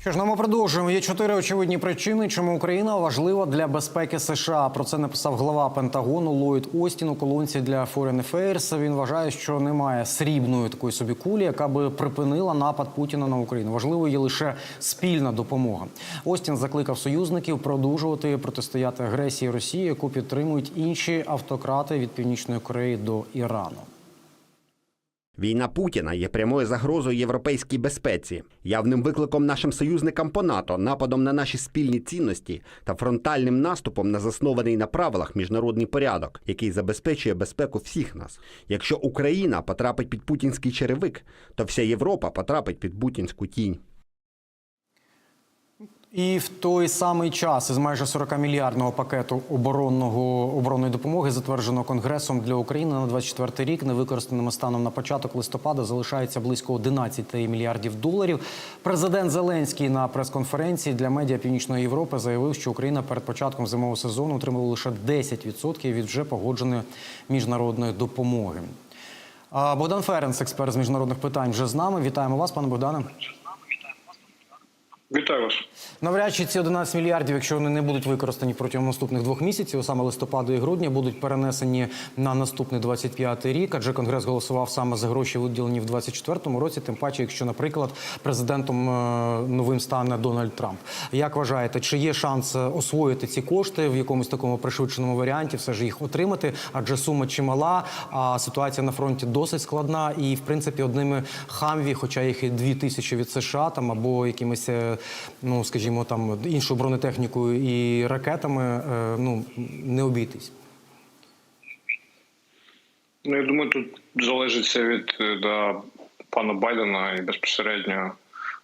Що ж, ну ми продовжуємо. Є чотири очевидні причини, чому Україна важлива для безпеки США. Про це написав глава Пентагону Ллойд Остін у колонці для Foreign Affairs. Він вважає, що немає срібної такої собі кулі, яка би припинила напад Путіна на Україну. Важливою є лише спільна допомога. Остін закликав союзників продовжувати протистояти агресії Росії, яку підтримують інші автократи від Північної Кореї до Ірану. Війна Путіна є прямою загрозою європейській безпеці, явним викликом нашим союзникам по НАТО, нападом на наші спільні цінності та фронтальним наступом на заснований на правилах міжнародний порядок, який забезпечує безпеку всіх нас. Якщо Україна потрапить під путінський черевик, то вся Європа потрапить під путінську тінь. І в той самий час із майже 40 мільярдного пакету оборонного оборонної допомоги, затвердженого Конгресом для України на 24 рік, невикористаними станом на початок листопада залишається близько 11 мільярдів доларів. Президент Зеленський на прес-конференції для медіа Північної Європи заявив, що Україна перед початком зимового сезону отримала лише 10% від вже погодженої міжнародної допомоги. Богдан Ференц, експерт з міжнародних питань, вже з нами. Вітаємо вас, пане Богдане. Вітаю вас. Навряд чи ці 11 мільярдів, якщо вони не будуть використані протягом наступних двох місяців, саме листопада і грудня, будуть перенесені на наступний 25-й рік. Адже конгрес голосував саме за гроші, виділені в 24-му році. Тим паче, якщо, наприклад, президентом е, новим стане Дональд Трамп. Як вважаєте, чи є шанс е, освоїти ці кошти в якомусь такому пришвидшеному варіанті, все ж їх отримати? Адже сума чимала, а ситуація на фронті досить складна. І в принципі, одними хамві, хоча їх і дві тисячі від США, там або якимись, е, ну скажімо, там іншою бронетехнікою і ракетами, е, ну не обійтись. Ну, я думаю, тут залежить від е, да, пана Байдена і безпосередньо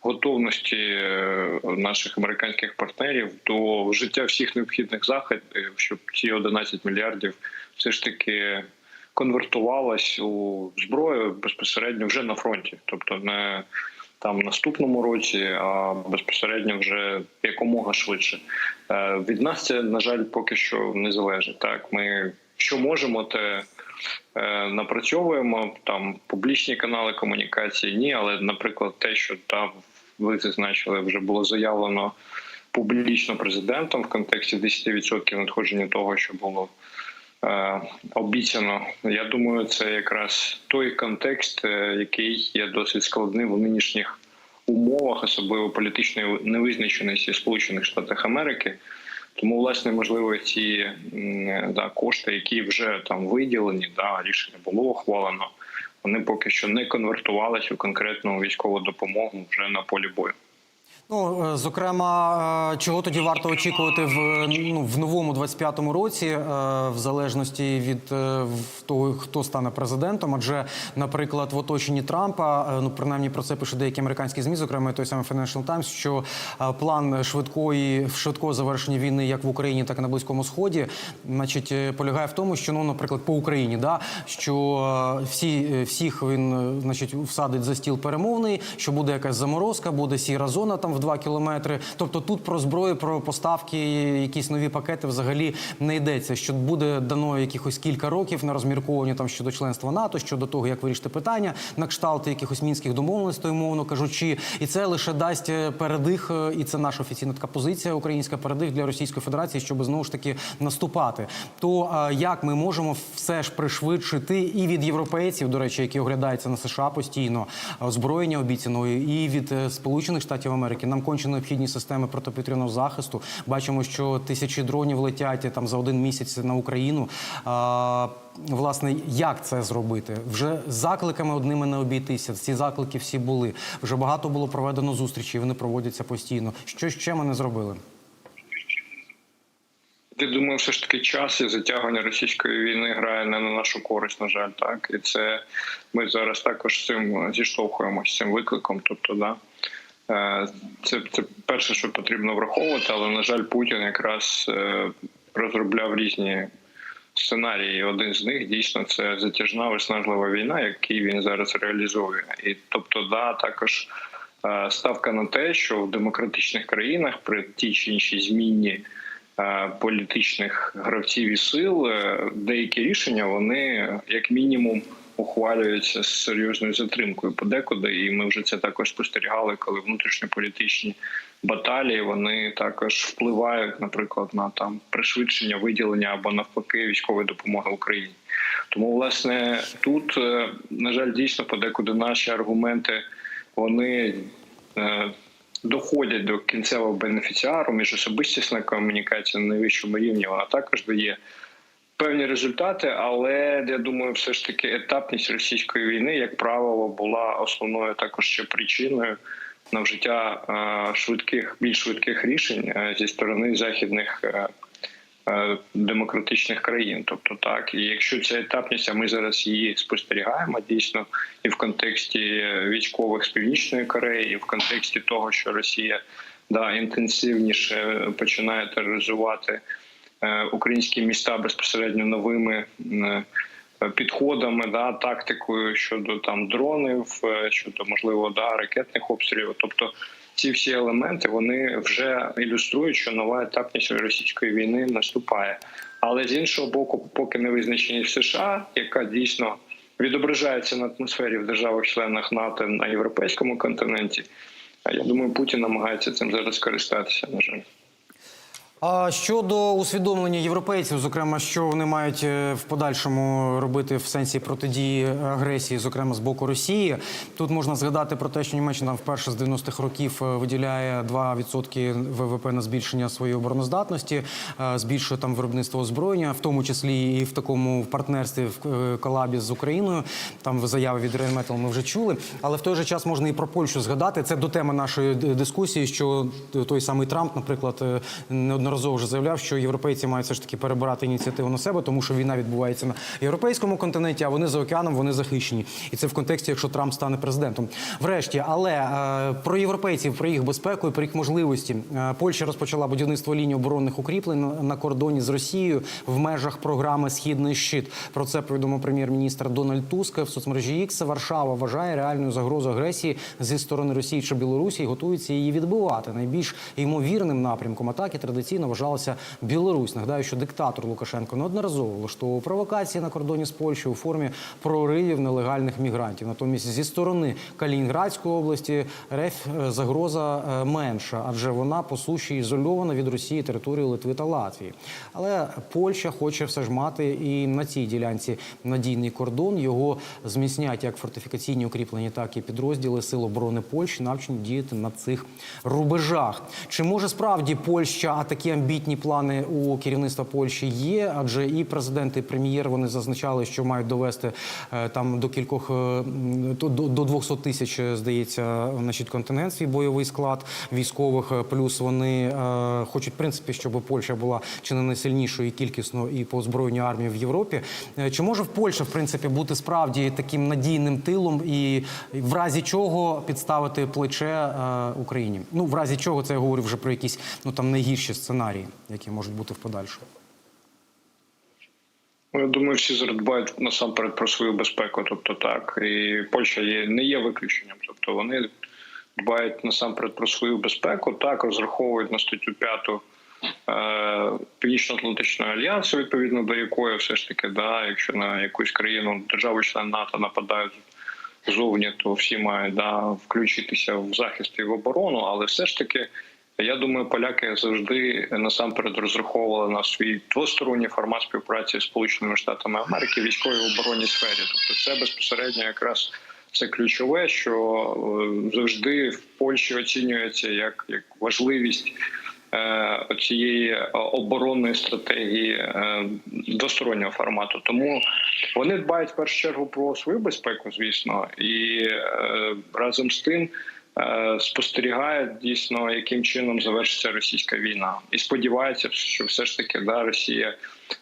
готовності е, наших американських партнерів до вжиття всіх необхідних заходів, щоб ці 11 мільярдів все ж таки конвертувалось у зброю безпосередньо вже на фронті, тобто не там наступному році, а безпосередньо вже якомога швидше. Е, Від нас це на жаль поки що не залежить. Так, ми що можемо, те е, напрацьовуємо там публічні канали комунікації. Ні, але, наприклад, те, що там ви зазначили, вже було заявлено публічно президентом в контексті 10% надходження того, що було. Е, Обіцяно, я думаю, це якраз той контекст, е, який є досить складним в нинішніх умовах, особливо політичної невизначеності Сполучених Штатах Америки. Тому, власне, можливо, ці да, кошти, які вже там виділені, да, рішення було ухвалено, вони поки що не конвертувалися у конкретну військову допомогу вже на полі бою. Ну, е, зокрема, е, чого тоді варто очікувати в ну в новому 25-му році, е, в залежності від того, хто стане президентом. Адже, наприклад, в оточенні Трампа, ну принаймні про це пишуть деякі американські змі, зокрема той самий Financial Times, що план швидкої швидкого завершення війни як в Україні, так і на близькому сході, значить, полягає в тому, що ну, наприклад, по Україні, да що всі всіх він значить всадить за стіл перемовний, що буде якась заморозка, буде сіра зона там в 2 кілометри. Тобто тут про зброю, про поставки, якісь нові пакети взагалі не йдеться. Що буде дано якихось кілька років на розмірковування там щодо членства НАТО, щодо того, як вирішити питання, на кшталт якихось мінських домовленостей, умовно кажучи, і це лише дасть е, передих, е, і це наша офіційна така позиція українська передих для Російської Федерації, щоб знову ж таки наступати. То е, як ми можемо все ж пришвидшити і від європейців, до речі, які оглядаються на США постійно, озброєння обіцяної, і від Сполучених Штатів Америки. Нам конче необхідні системи протиповітряного захисту. Бачимо, що тисячі дронів летять там за один місяць на Україну. А, власне, як це зробити? Вже закликами одними не обійтися. Ці заклики всі були. Вже багато було проведено зустрічей. Вони проводяться постійно. Що ще ми не зробили? Я думаю, все ж таки час і затягування російської війни грає не на нашу користь, на жаль, так і це ми зараз також з цим зіштовхуємося з цим викликом. Тобто, да це, це перше, що потрібно враховувати, але на жаль, Путін якраз е, розробляв різні сценарії. Один з них дійсно це затяжна виснажлива війна, який він зараз реалізує. І тобто, да, також е, ставка на те, що в демократичних країнах при тій чи іншій зміні е, політичних гравців і сил е, деякі рішення вони як мінімум ухвалюється з серйозною затримкою подекуди, і ми вже це також спостерігали, коли внутрішньополітичні баталії вони також впливають, наприклад, на там пришвидшення виділення або навпаки військової допомоги Україні. Тому, власне, тут е, на жаль, дійсно подекуди наші аргументи вони е, доходять до кінцевого бенефіціару між особистісна комунікація на найвищому рівні. Вона також дає певні результати, але я думаю, все ж таки етапність російської війни, як правило, була основною також ще причиною на вжиття е, швидких, більш швидких рішень е, зі сторони західних. е, Демократичних країн, тобто так, і якщо ця етапність, а ми зараз її спостерігаємо дійсно і в контексті військових з північної Кореї, і в контексті того, що Росія да інтенсивніше починає тероризувати українські міста безпосередньо новими е, підходами, да тактикою щодо там дронів, е, щодо можливо да ракетних обстрілів. Тобто ці всі елементи вони вже ілюструють, що нова етапність російської війни наступає. Але з іншого боку, поки не визначеність США, яка дійсно відображається на атмосфері в державах-членах НАТО на європейському континенті. Я думаю, Путін намагається цим зараз скористатися. На жаль. А щодо усвідомлення європейців, зокрема, що вони мають е, в подальшому робити в сенсі протидії агресії, зокрема з боку Росії, тут можна згадати про те, що Німеччина вперше з 90-х років е, виділяє 2% ВВП на збільшення своєї обороноздатності, е, збільшує там виробництво озброєння, в тому числі і в такому партнерстві в колабі з Україною. Там заяви від Рейнметал ми вже чули. Але в той же час можна і про Польщу згадати. Це до теми нашої дискусії, що той самий Трамп, наприклад, е, неодноразово вже заявляв, що європейці мають все ж таки перебирати ініціативу на себе, тому що війна відбувається на європейському континенті, а вони за океаном вони захищені. І це в контексті, якщо Трамп стане президентом. Врешті, але е, про європейців, про їх безпеку і про їх можливості. Е, Польща розпочала будівництво лінії оборонних укріплень на- кордоні з Росією в межах програми Східний щит. Про це повідомив прем'єр-міністр Дональд Туск в соцмережі X. Варшава вважає реальною загрозою агресії зі сторони Росії чи Білорусі і готується її відбивати. Найбільш ймовірним напрямком атаки традиційно вважалася Білорусь. Нагадаю, що диктатор Лукашенко неодноразово влаштовував провокації на кордоні з Польщею у формі проривів нелегальних мігрантів. Натомість зі сторони Калінінградської області РФ е, загроза е, менша, адже вона по суші ізольована від Росії територію Литви та Латвії. Але Польща хоче все ж мати і на цій ділянці надійний кордон. Його зміцнять як фортифікаційні укріплення, так і підрозділи Сил оборони Польщі навчені діяти на цих рубежах. Чи може справді Польща, а такі амбітні плани у керівництва Польщі є? Адже і президент, і прем'єр вони зазначали, що мають довести е, там до кількох е, до, до 200 тисяч, е, здається, значить, контингент свій бойовий склад військових. Плюс вони хочуть, в принципі, щоб Польща була чи не найсильнішою і кількісно і по озброєнню армії в Європі. Чи може в Польща, в принципі, бути справді таким надійним тилом, і в разі чого підставити плече Україні? Ну, в разі чого це я говорю вже про якісь ну там найгірші сценарії, які можуть бути в подальшому. Ну, Я думаю, всі зараз дбають насамперед про свою безпеку. Тобто так, і Польща є не є виключенням. Тобто вони дбають насамперед про свою безпеку, так розраховують на статтю 5 е, Північно-Атлантичного альянсу, відповідно до якої все ж таки, да, якщо на якусь країну державу член НАТО нападають зовні, то всі мають да, включитися в захист і в оборону, але все ж таки. Я думаю, поляки завжди насамперед розраховували на свій двосторонній формат співпраці з Сполученими Штатами Америки в військовій оборонній сфері. Тобто, це безпосередньо якраз це ключове, що е, завжди в Польщі оцінюється як, як важливість е, цієї оборонної стратегії е, двостороннього формату. Тому вони дбають в першу чергу про свою безпеку, звісно, і е, разом з тим. Е, Спостерігають дійсно, яким чином завершиться російська війна, і сподіваються, що все ж таки да Росія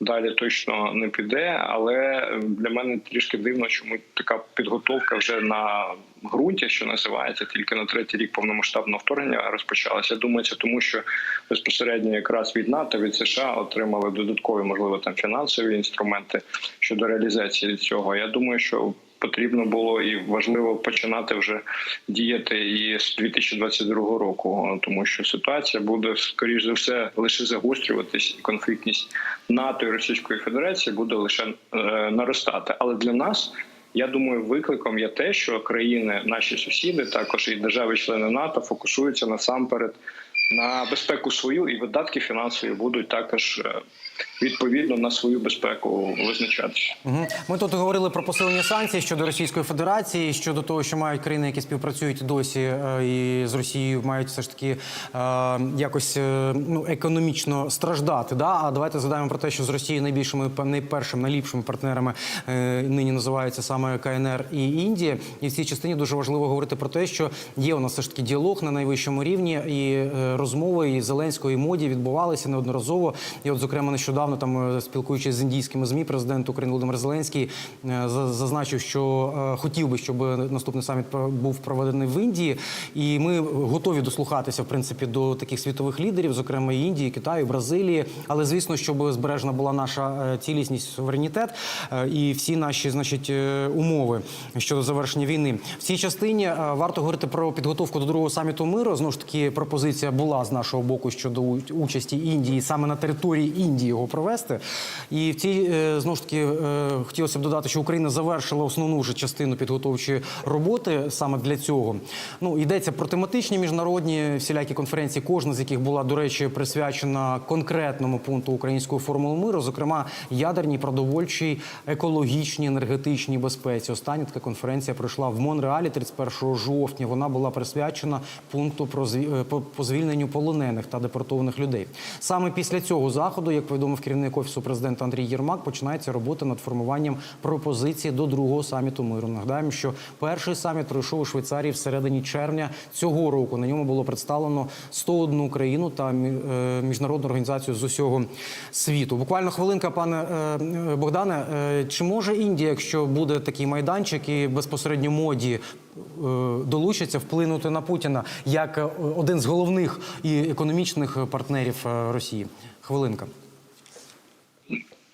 далі точно не піде. Але для мене трішки дивно, чому така підготовка вже на ґрунті, що називається, тільки на третій рік повномасштабного вторгнення розпочалася. Я думаю, це тому, що безпосередньо якраз від НАТО від США отримали додаткові, можливо, там фінансові інструменти щодо реалізації цього. Я думаю, що потрібно було і важливо починати вже діяти і з 2022 року, тому що ситуація буде скоріш за все лише загострюватись, і конфліктність НАТО і Російської Федерації буде лише е, наростати. Але для нас. Я думаю, викликом є те, що країни, наші сусіди, також і держави-члени НАТО, фокусуються насамперед на безпеку свою, і видатки фінансові будуть також е, відповідно на свою безпеку визначатися. Угу. Ми тут говорили про посилення санкцій щодо Російської Федерації, щодо того, що мають країни, які співпрацюють досі е, і з Росією, мають все ж таки е, якось е, ну, економічно страждати. Да? А давайте згадаємо про те, що з Росією найбільшими найпершими, найліпшими партнерами нині називаються саме КНР і Індія. І в цій частині дуже важливо говорити про те, що є у нас все ж таки діалог на найвищому рівні, і розмови і Зеленського і моді відбувалися неодноразово. І, от, зокрема, нещодавно там е, спілкуючись з індійськими змі, президент України Володимир Зеленський е, зазначив, що е, хотів би, щоб наступний саміт був проведений в Індії. І ми готові дослухатися в принципі до таких світових лідерів, зокрема і Індії, Китаю, Бразилії. Але звісно, щоб збережена була наша цілісність, суверенітет і всі наші, значить, умови щодо завершення війни. В цій частині варто говорити про підготовку до другого саміту миру. Знову ж таки, пропозиція була з нашого боку щодо участі Індії саме на території Індії його провести. І в цій е, знову ж таки е, хотілося б додати, що Україна завершила основну вже частину підготовчої роботи саме для цього. Ну йдеться про тематичні міжнародні всілякі конференції, кожна з яких була, до речі, присвячена конкретному пункту української формули миру, зокрема ядерній, продовольчій, екологічній, енергетичній безпеці. Остання така конференція пройшла в Монреалі 31 жовтня. Вона була присвячена пункту про е, по- звільненню полонених та депортованих людей. Саме після цього заходу, як повідомив керівник офісу президента Андрій Єрмак, починається робота над формуванням пропозиції до другого саміту миру. Нагадаємо, що перший саміт пройшов у Швейцарії в середині червня цього року. На ньому було представлено 101 країну та е, міжнародну організацію з усього світу. Буквально хвилинка, пане е, Богдане. Е, Чи може Індія, якщо буде такий майданчик і безпосередньо моді долучиться вплинути на Путіна як один з головних і економічних партнерів Росії? Хвилинка.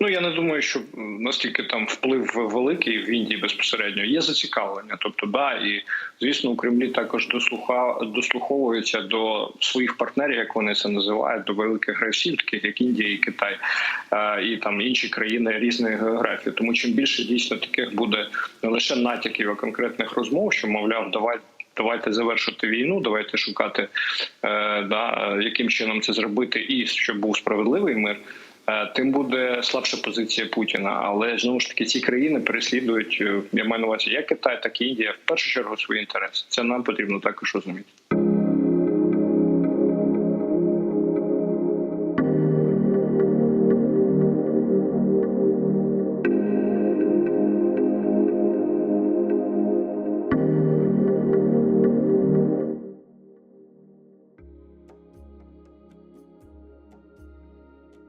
Ну я не думаю, що м, настільки там вплив великий в Індії безпосередньо є зацікавлення. Тобто, да, і звісно, у Кремлі також дослуха дослуховуються до своїх партнерів, як вони це називають, до великих гравців, таких як Індія і Китай, е, і там інші країни різної географії. Тому чим більше дійсно таких буде не лише натяків, а конкретних розмов, що мовляв, давай. Давайте завершити війну, давайте шукати, е, да, яким чином це зробити, і щоб був справедливий мир. Е, Тим буде слабша позиція Путіна, але знову ж таки ці країни переслідують е, я маю на увазі як Китай, так і Індія в першу чергу свої інтереси. Це нам потрібно також розуміти.